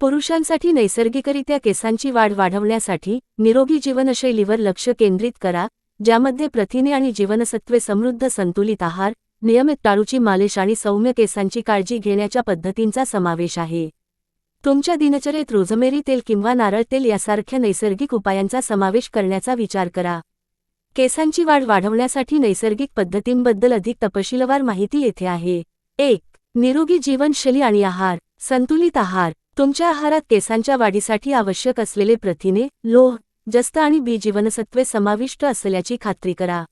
पुरुषांसाठी नैसर्गिकरित्या केसांची वाढ वाढवण्यासाठी निरोगी जीवनशैलीवर लक्ष केंद्रित करा ज्यामध्ये प्रथिने आणि जीवनसत्वे समृद्ध संतुलित आहार नियमित टाळूची मालिश आणि सौम्य केसांची काळजी घेण्याच्या पद्धतींचा समावेश आहे. तुमच्या दिनचर्येत रोझमेरी तेल किंवा नारळ तेल यासारख्या नैसर्गिक उपायांचा समावेश करण्याचा विचार करा. केसांची वाढ वाढवण्यासाठी नैसर्गिक पद्धतींबद्दल अधिक तपशीलवार माहिती येथे आहे. एक निरोगी जीवनशैली आणि आहार संतुलित आहार. तुमच्या आहारात केसांच्या वाढीसाठी आवश्यक असलेले प्रथिने लोह जस्त आणि बी जीवनसत्वे समाविष्ट असल्याची खात्री करा.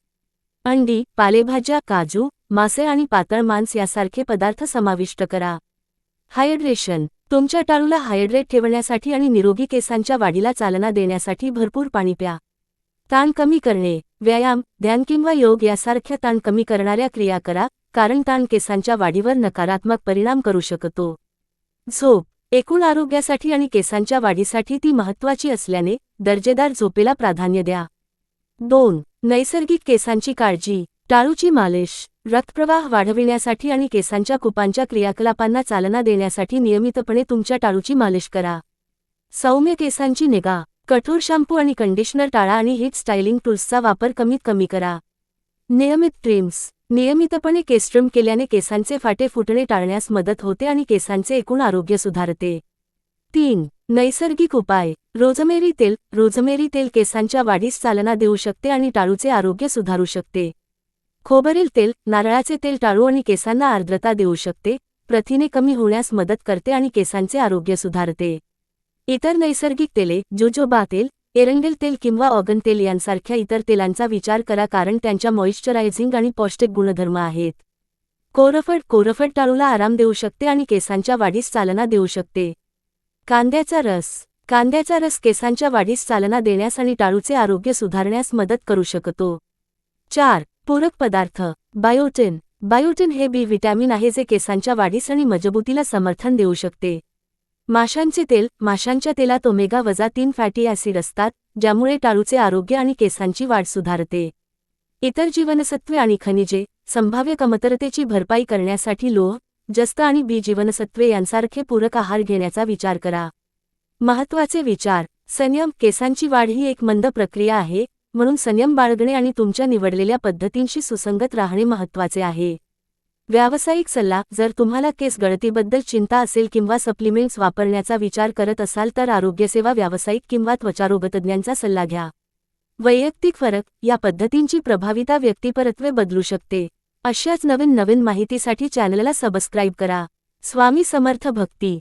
अंडी पालेभाज्या काजू मासे आणि पातळ मांस यासारखे पदार्थ समाविष्ट करा. हायड्रेशन तुमच्या टाळूला हायड्रेट ठेवण्यासाठी आणि निरोगी केसांच्या वाढीला चालना देण्यासाठी भरपूर पाणी प्या. ताण कमी करणे व्यायाम ध्यान किंवा योग यासारख्या ताण कमी करणाऱ्या क्रिया करा कारण ताण केसांच्या वाढीवर नकारात्मक परिणाम करू शकतो. झोप एकूण आरोग्यासाठी आणि केसांच्या वाढीसाठी ती महत्त्वाची असल्याने दर्जेदार झोपेला प्राधान्य द्या. दोन नैसर्गिक केसांची काळजी टाळूची मालिश रक्तप्रवाह वाढविण्यासाठी आणि केसांच्या कुपांच्या क्रियाकलापांना चालना देण्यासाठी नियमितपणे तुमच्या टाळूची मालिश करा. सौम्य केसांची निगा कठोर शॅम्पू आणि कंडिशनर टाळा आणि हिट स्टायलिंग टूल्सचा वापर कमीत कमी करा. नियमित ट्रिम्स नियमितपणे केस्ट्रिम केल्याने केसांचे फाटे फुटणे टाळण्यास मदत होते आणि केसांचे एकूण आरोग्य सुधारते. तीन नैसर्गिक उपाय. रोजमेरी तेल रोजमेरी तेल केसांच्या वाढीस चालना देऊ शकते आणि टाळूचे आरोग्य सुधारू शकते. खोबरेल तेल नारळाचे तेल टाळू आणि केसांना आर्द्रता देऊ शकते प्रथिने कमी होण्यास मदत करते आणि केसांचे आरोग्य सुधारते. इतर नैसर्गिक तेले जोजोबा तेल एरंडेल तेल किंवा ऑगन तेल यांसारख्या इतर तेलांचा विचार करा कारण त्यांच्या मॉइश्चरायझिंग आणि पौष्टिक गुणधर्म आहेत. कोरफड कोरफड टाळूला आराम देऊ शकते आणि केसांच्या वाढीस चालना देऊ शकते. कांद्याचा रस. कांद्याचा रस केसांच्या वाढीस चालना देण्यास आणि टाळूचे आरोग्य सुधारण्यास मदत करू शकतो. चार. पूरक पदार्थ. बायोटिन. बायोटिन हे बी व्हिटॅमिन आहे जे केसांच्या वाढीस आणि मजबूतीला समर्थन देऊ शकते. माशांचे तेल माशांच्या तेलात ओमेगा वजा तीन फॅटी ॲसिड असतात ज्यामुळे टाळूचे आरोग्य आणि केसांची वाढ सुधारते. इतर जीवनसत्वे आणि खनिजे संभाव्य कमतरतेची भरपाई करण्यासाठी लोह जस्त आणि बी जीवनसत्वे यांसारखे पूरक आहार घेण्याचा विचार करा. महत्त्वाचे विचार संयम केसांची वाढ ही एक मंद प्रक्रिया आहे म्हणून संयम बाळगणे आणि तुमच्या निवडलेल्या पद्धतींशी सुसंगत राहणे महत्त्वाचे आहे. व्यावसायिक सल्ला जर तुम्हाला केस गळतीबद्दल चिंता असेल किंवा सप्लिमेंट्स वापरण्याचा विचार करत असाल तर आरोग्यसेवा व्यावसायिक किंवा त्वचारोगतज्ञांचा सल्ला घ्या. वैयक्तिक फरक या पद्धतींची प्रभाविता व्यक्तिपरत्वे बदलू शकते. अशाच नवीन नवीन माहितीसाठी चॅनलला सबस्क्राईब करा. स्वामी समर्थ भक्ती.